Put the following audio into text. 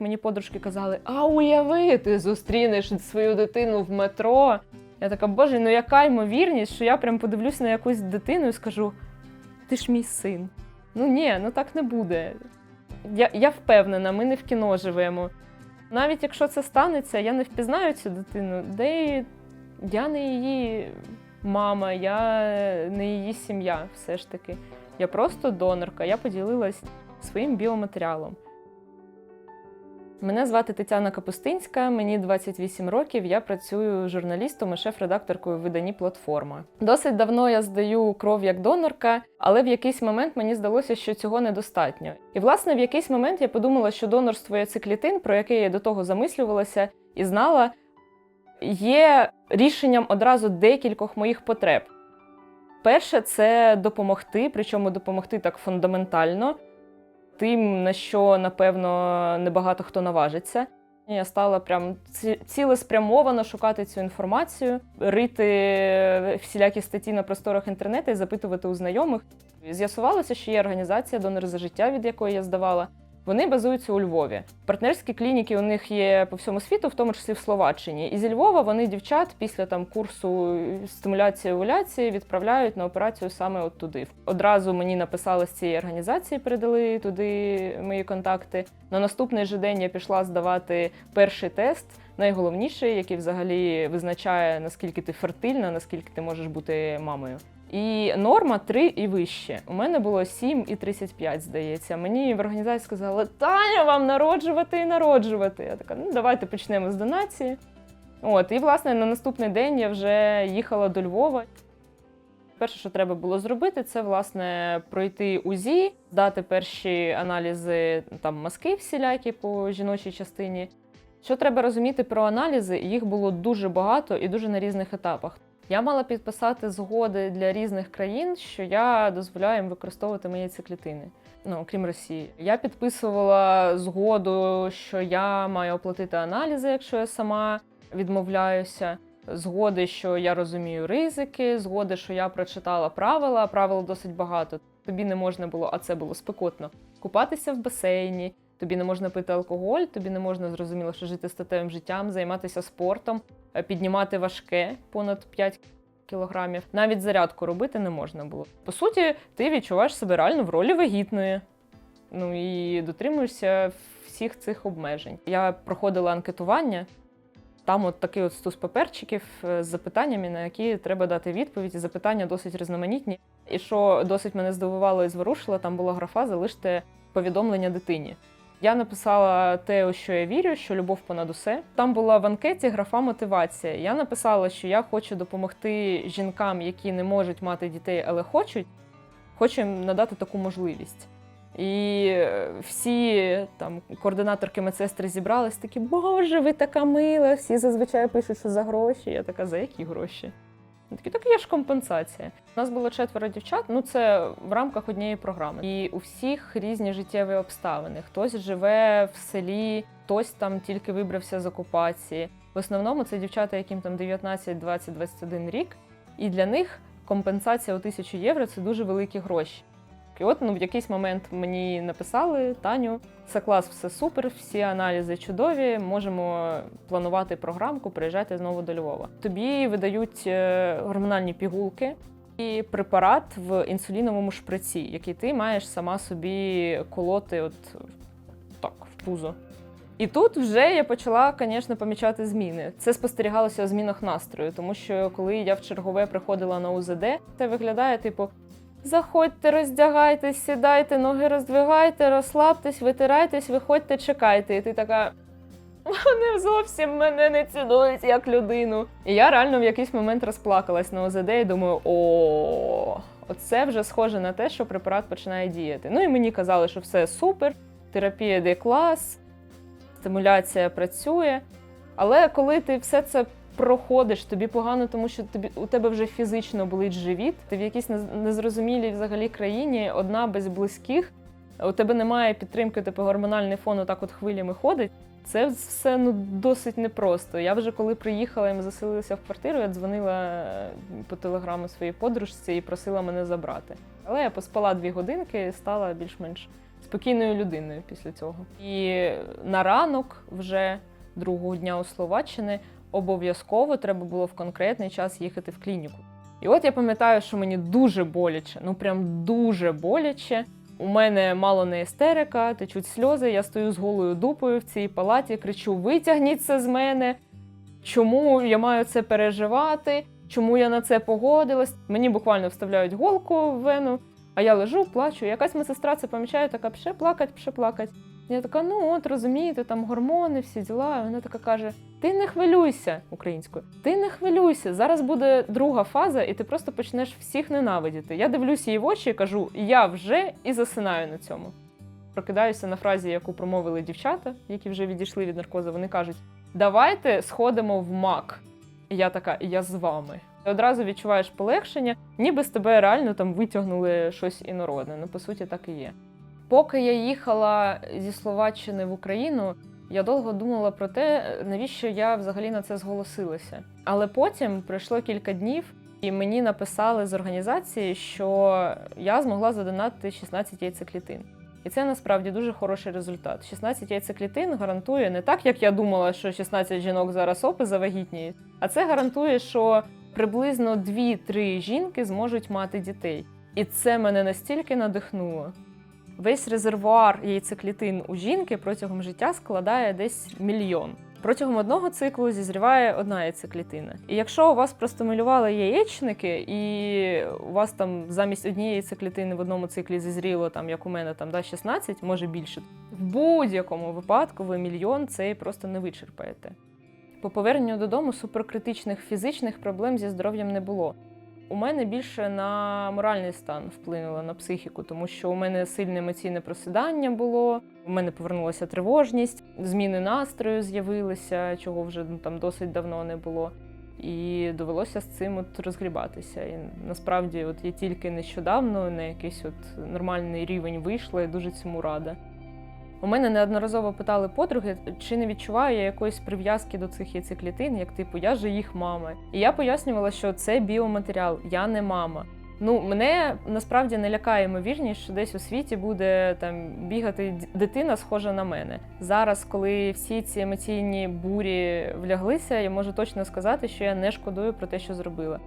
Мені подружки казали: а уяви, ти зустрінеш свою дитину в метро. Я така, боже, ну яка ймовірність, що я прям подивлюсь на якусь дитину і скажу: ти ж мій син. Ну ні, ну так не буде. Я, я впевнена, ми не в кіно живемо. Навіть якщо це станеться, я не впізнаю цю дитину, де я не її мама, я не її сім'я, все ж таки. Я просто донорка, я поділилась своїм біоматеріалом. Мене звати Тетяна Капустинська, мені 28 років. Я працюю журналістом і шеф-редакторкою в виданні платформа. Досить давно я здаю кров як донорка, але в якийсь момент мені здалося, що цього недостатньо. І власне в якийсь момент я подумала, що донорство яциклітин, про яке я до того замислювалася і знала, є рішенням одразу декількох моїх потреб. Перше це допомогти, причому допомогти так фундаментально, тим, на що, напевно, небагато хто наважиться. Я стала прям цілеспрямовано шукати цю інформацію, рити всілякі статті на просторах інтернету і запитувати у знайомих. З'ясувалося, що є організація донор за життя, від якої я здавала. Вони базуються у Львові. Партнерські клініки у них є по всьому світу, в тому числі в Словаччині. І зі Львова вони дівчат після там курсу стимуляції овуляції відправляють на операцію саме от туди. Одразу мені написали з цієї організації, передали туди мої контакти. На наступний же день я пішла здавати перший тест, найголовніший, який взагалі визначає наскільки ти фертильна, наскільки ти можеш бути мамою. І норма 3 і вище. У мене було 7 і 35, здається. Мені в організації сказали, Таня, вам народжувати і народжувати. Я така, ну давайте почнемо з донації. От, і власне на наступний день я вже їхала до Львова. Перше, що треба було зробити, це власне пройти УЗІ, дати перші аналізи там мазки всілякі по жіночій частині. Що треба розуміти про аналізи? Їх було дуже багато і дуже на різних етапах. Я мала підписати згоди для різних країн, що я дозволяю їм використовувати мої циклітини. Ну, окрім Росії. Я підписувала згоду, що я маю оплатити аналізи, якщо я сама відмовляюся. Згоди, що я розумію ризики, згоди, що я прочитала правила. Правил досить багато. Тобі не можна було, а це було спекотно. Купатися в басейні, тобі не можна пити алкоголь, тобі не можна зрозуміло, що жити статевим життям, займатися спортом, піднімати важке понад 5 кілограмів. Навіть зарядку робити не можна було. По суті, ти відчуваєш себе реально в ролі вагітної. Ну і дотримуєшся всіх цих обмежень. Я проходила анкетування. Там от такий от стус паперчиків е, з запитаннями, на які треба дати відповідь. І Запитання досить різноманітні. І що досить мене здивувало і зворушило, там була графа залиште повідомлення дитині. Я написала те, у що я вірю, що любов понад усе. Там була в анкеті графа мотивація. Я написала, що я хочу допомогти жінкам, які не можуть мати дітей, але хочуть, хочу їм надати таку можливість. І е, всі там координаторки медсестри зібрались такі, боже, ви така мила. Всі зазвичай пишуть, що за гроші. Я така, за які гроші? Такі, так є ж компенсація. У нас було четверо дівчат. Ну це в рамках однієї програми. І у всіх різні життєві обставини. Хтось живе в селі, хтось там тільки вибрався з окупації. В основному це дівчата, яким там 19, 20, 21 рік. І для них компенсація у тисячу євро це дуже великі гроші. І от ну, в якийсь момент мені написали Таню, це клас, все супер, всі аналізи чудові. Можемо планувати програмку, приїжджати знову до Львова. Тобі видають е, гормональні пігулки і препарат в інсуліновому шприці, який ти маєш сама собі колоти, от так, в пузо. І тут вже я почала, звісно, помічати зміни. Це спостерігалося у змінах настрою, тому що коли я в чергове приходила на УЗД, це виглядає типу. Заходьте, роздягайтесь, сідайте, ноги роздвигайте, розслабтесь, витирайтесь, виходьте, чекайте. І ти така. Вони зовсім мене не цінують як людину. І я реально в якийсь момент розплакалась на ОЗД і думаю, о, оце вже схоже на те, що препарат починає діяти. Ну і мені казали, що все супер, терапія йде клас, стимуляція працює. Але коли ти все це проходиш, тобі погано, тому що тобі у тебе вже фізично болить живіт. Ти в якійсь нез- незрозумілій взагалі країні, одна без близьких. У тебе немає підтримки, типу гормональний фон отак от хвилями ходить. Це все ну досить непросто. Я вже коли приїхала і ми заселилися в квартиру, я дзвонила е, по телеграму своїй подружці і просила мене забрати. Але я поспала дві годинки і стала більш-менш спокійною людиною після цього. І на ранок вже другого дня у Словаччини обов'язково треба було в конкретний час їхати в клініку. І от я пам'ятаю, що мені дуже боляче, ну прям дуже боляче. У мене мало не істерика, течуть сльози. Я стою з голою дупою в цій палаті, кричу: витягніть це з мене. Чому я маю це переживати? Чому я на це погодилась? Мені буквально вставляють голку в вену, а я лежу, плачу. Якась медсестра це помічає, така пше плакать, пше плакать. Я така, ну от розумієте, там гормони, всі діла. І вона така каже: Ти не хвилюйся українською, ти не хвилюйся. Зараз буде друга фаза, і ти просто почнеш всіх ненавидіти. Я дивлюся її в очі і кажу: я вже і засинаю на цьому. Прокидаюся на фразі, яку промовили дівчата, які вже відійшли від наркозу. Вони кажуть: давайте сходимо в МАК. І я така, я з вами. І одразу відчуваєш полегшення, ніби з тебе реально там витягнули щось інородне. Ну, по суті, так і є. Поки я їхала зі Словаччини в Україну, я довго думала про те, навіщо я взагалі на це зголосилася. Але потім пройшло кілька днів, і мені написали з організації, що я змогла задонати 16 яйцеклітин. І це насправді дуже хороший результат. 16 яйцеклітин гарантує не так, як я думала, що 16 жінок зараз опи завагітніють, а це гарантує, що приблизно 2-3 жінки зможуть мати дітей. І це мене настільки надихнуло. Весь резервуар яйцеклітин у жінки протягом життя складає десь мільйон. Протягом одного циклу зізріває одна яйцеклітина. І якщо у вас простимулювали яєчники, і у вас там замість однієї яйцеклітини в одному циклі зізріло, там, як у мене, там да, 16, може більше, в будь-якому випадку ви мільйон цей просто не вичерпаєте. По поверненню додому суперкритичних фізичних проблем зі здоров'ям не було. У мене більше на моральний стан вплинуло на психіку, тому що у мене сильне емоційне просідання було. У мене повернулася тривожність, зміни настрою з'явилися, чого вже ну, там досить давно не було. І довелося з цим от розгрібатися. І насправді, от я тільки нещодавно на якийсь от нормальний рівень вийшла і дуже цьому рада. У мене неодноразово питали подруги, чи не відчуваю я якоїсь прив'язки до цих яйцеклітин, як типу, я же їх мама. І я пояснювала, що це біоматеріал, я не мама. Ну, мене насправді не лякає ймовірність, що десь у світі буде там бігати дитина, схожа на мене. Зараз, коли всі ці емоційні бурі вляглися, я можу точно сказати, що я не шкодую про те, що зробила.